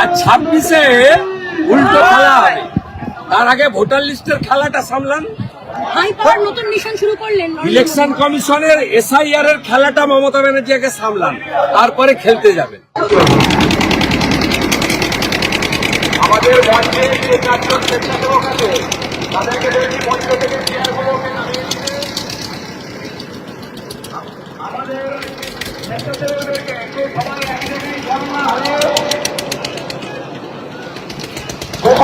আর ছাব্বিশে উল্টো খেলা হবে। তার আগে ভোটার লিস্টের খেলাটা সামলান। হাই পাওয়ার নতুন মিশন শুরু করলেন নরেন্দ্র ইলেকশন কমিশনের এসআইআর এর খেলাটা মমতা ব্যানার্জি আগে সামলান তারপরে খেলতে যাবেন। আমাদের মঞ্চে যে চারজন স্বেচ্ছাসেবক আছে তাদেরকে বলছি মঞ্চ থেকে চেয়ারগুলোকে নামিয়ে দিতে। আমাদের স্বেচ্ছাসেবকদেরকে একটু সবাই এক জায়গায় জমা হয়ে যে সমস্ত স্বেচ্ছাসেবক আছে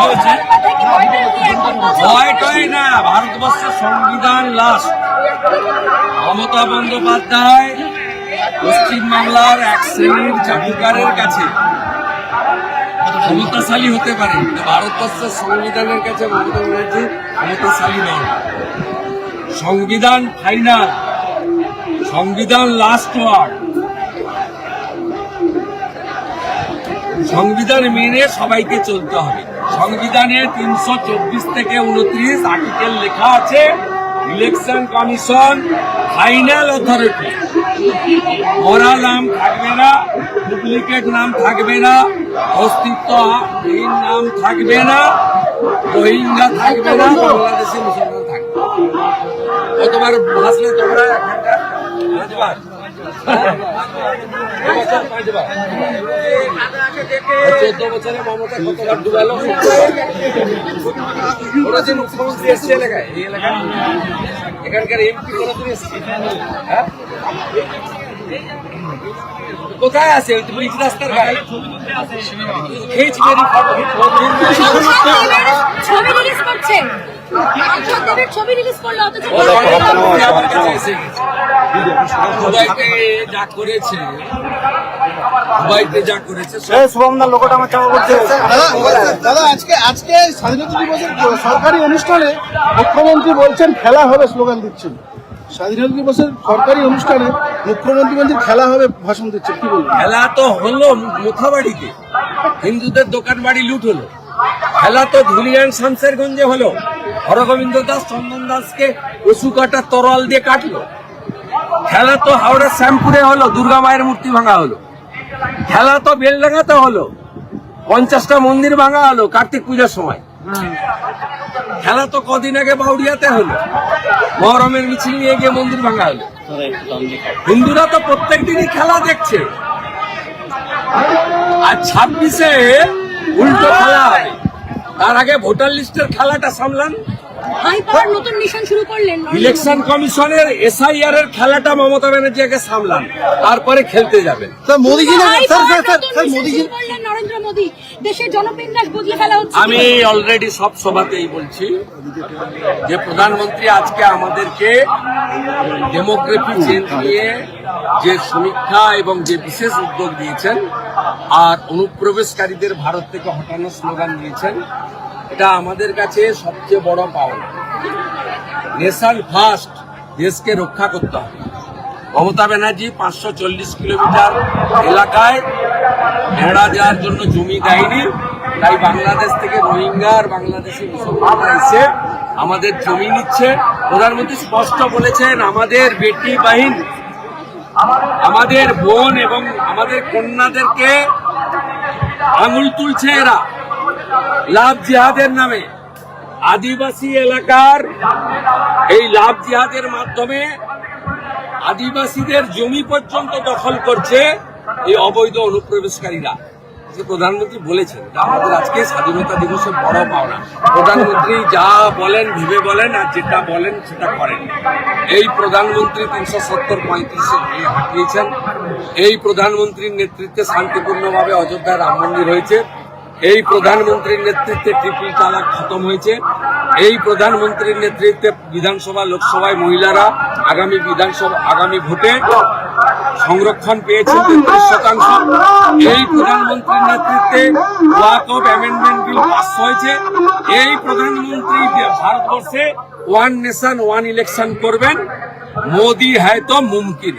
কথা ভয় টয় না, ভারতবর্ষের সংবিধান লাস্ট মমতা বন্দ্যোপাধ্যায় পশ্চিমবাংলার এক শ্রেণির জাদুকারের কাছে ক্ষমতাশালী হতে পারে ভারতবর্ষের সংবিধানের কাছে মমতা ব্যানার্জি ক্ষমতাশালী নন। সংবিধান ফাইনাল, সংবিধান লাস্ট ওয়ার্ড সংবিধান মেনে সবাইকে চলতে হবে। সংবিধানে তিনশো চব্বিশ থেকে উনত্রিশ আর্টিকেল লেখা আছে, ইলেকশন কমিশন, ফাইনাল অথরিটি। মরা নাম থাকবে না, ডুপ্লিকেট নাম থাকবে না অস্তিত্বহীন নাম থাকবে না, রোহিঙ্গা থাকবে না, বাংলাদেশি মুসলমান থাকবে কতবার ভাসলে তোমরা এখানকার চোদ্দ বছরে মমতা কতবার ডুবালো ওরা যে মুখ্যমন্ত্রী এসছে এলাকায় এই এলাকায় এখানকার এমপি কোনদিন এসছে হ্যাঁ কোথায় আছে ওই রাস্তার গায়ে খেয়েছি ছবি রিলিজ করছেন ছবি রিলিজ করল অথচ আমার কাছে এসে গেছে দুবাইতে যা করেছে দুবাইতে যা করেছে শুভমদার লোকটা আমার চাপা করছে দাদা দাদা আজকে আজকে স্বাধীনতা দিবসের সরকারি অনুষ্ঠানে মুখ্যমন্ত্রী বলছেন খেলা হবে স্লোগান দিচ্ছেন। স্বাধীনতা দিবসের সরকারি অনুষ্ঠানে মুখ্যমন্ত্রী বলছেন খেলা হবে ভাষণ দিচ্ছেন। কি বলবেন? খেলা তো হলো মুখাবাড়িতে। হিন্দুদের দোকান বাড়ি লুট হলো। খেলা তো ধুলিয়ান শামসেরগঞ্জে হলো। হরগোবিন্দ দাস চন্দন দাসকে পশু কাটা তরল দিয়ে কাটলো। খেলা তো হাওড়া শ্যামপুরে হলো, দুর্গা মায়ের মূর্তি ভাঙা হলো। খেলা তো বেলডাঙ্গাতে হলো, পঞ্চাশটা মন্দির ভাঙা হলো কার্তিক পূজার সময়। খেলা তো কদিন আগে বাউরিয়াতে হলো, মহরমের মিছিল নিয়ে গিয়ে মন্দির ভাঙা হলো। হিন্দুরা তো প্রত্যেক দিনই খেলা দেখছে। আর ছাব্বিশে উল্টো খেলা তার আগে ভোটার লিস্টের খেলাটা সামলান। নতুন মিশন শুরু করলেন ইলেকশন কমিশনের এসআইআর এর খেলাটা মমতা ব্যানার্জি আগে সামলান তারপরে খেলতে যাবেন। নরেন্দ্র মোদী। দেশের জনবিন্যাস বদলে ফেলা হচ্ছে আমি অলরেডি সব সভাতেই বলছি যে প্রধানমন্ত্রী আজকে আমাদেরকে ডেমোগ্রাফি চেঞ্জ নিয়ে যে সমীক্ষা এবং যে বিশেষ উদ্যোগ দিয়েছেন আর অনুপ্রবেশকারীদের ভারত থেকে হটানোর স্লোগান দিয়েছেন এটা আমাদের কাছে সবচেয়ে বড় পাওনা নেশন ফার্স্ট দেশকে রক্ষা করতে হবে। মমতা ব্যানার্জি পাঁচশো চল্লিশ কিলোমিটার এলাকায় ভেড়া যাওয়ার জন্য জমি দেয়নি। তাই বাংলাদেশ থেকে রোহিঙ্গা আর বাংলাদেশি মুসলমানরা এসে আমাদের জমি নিচ্ছে। প্রধানমন্ত্রী স্পষ্ট বলেছেন, আমাদের বেটি বাহিন, আমাদের বোন এবং আমাদের কন্যাদেরকে আঙুল তুলছে এরা। লাভ জিহাদের নামে। আদিবাসী এলাকার এই লাভ জিহাদের মাধ্যমে আদিবাসীদের জমি পর্যন্ত দখল করছে এই অবৈধ অনুপ্রবেশকারীরা। যে প্রধানমন্ত্রী বলেছেন আমাদের আজকে স্বাধীনতা দিবসের বড় পাওনা। প্রধানমন্ত্রী যা বলেন, ভেবে বলেন, আর যেটা বলেন, সেটা করেন। এই প্রধানমন্ত্রী তিনশো সত্তর পঁয়ত্রিশে হাঁটিয়েছেন এই প্রধানমন্ত্রীর নেতৃত্বে শান্তিপূর্ণভাবে অযোধ্যায় রাম মন্দির হয়েছে। এই প্রধানমন্ত্রীর নেতৃত্বে ট্রিপল তালাক খতম হয়েছে। এই প্রধানমন্ত্রীর নেতৃত্বে বিধানসভা, লোকসভায় মহিলারা আগামী বিধানসভা, আগামী ভোটে সংরক্ষণ পেয়েছেন তেত্রিশ শতাংশ। এই প্রধানমন্ত্রীর নেতৃত্বে Waqf amendment bill pass হয়েছে। এই প্রধানমন্ত্রী ভারতবর্ষে ওয়ান নেশন, ওয়ান ইলেকশন করবেন, মোদি হ্যায় তো মুমকিন।